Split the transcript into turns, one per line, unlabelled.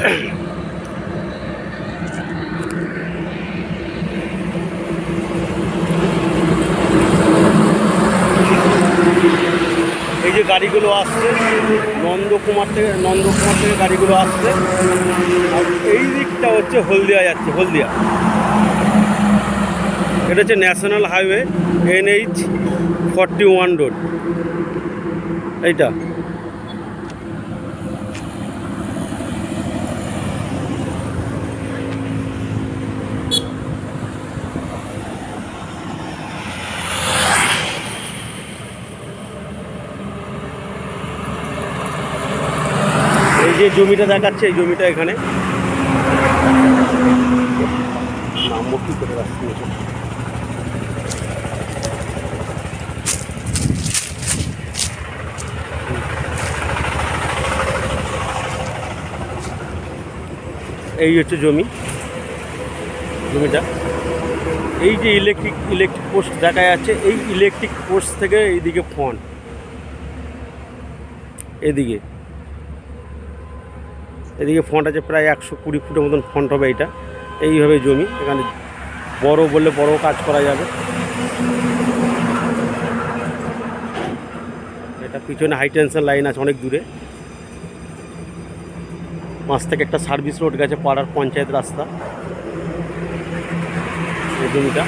এই যে গাড়িগুলো আসছে, নন্দকুমার থেকে নন্দকুমার থেকে গাড়িগুলো আসছে। আর এই দিকটা হচ্ছে হলদিয়া যাচ্ছে, হলদিয়া। এটা হচ্ছে national highway NH forty one road এইটা। এই যে জমিটা দেখাচ্ছে এই জমিটা এখানে। নামবো কি করে রাস্তা এই হচ্ছে জমি জমিটা। এই যে ইলেকট্রিক ইলেকট্রিক পোস্ট দেখা যাচ্ছে এই ইলেকট্রিক পোস্ট থেকে এইদিকে ফোন। এদিকে এদিকে ফন্ট আছে প্রায় একশো কুড়ি ফুটের মতন ফন্ট হবে এটা। এইভাবে জমি, এখানে বড় বললে বড় কাজ করা যাবে। এটা পিছনে হাই টেনশন লাইন আছে অনেক দূরে। মাছ থেকে একটা সার্ভিস রোড গেছে পাড়ার পঞ্চায়েত রাস্তা। এই জমিটা।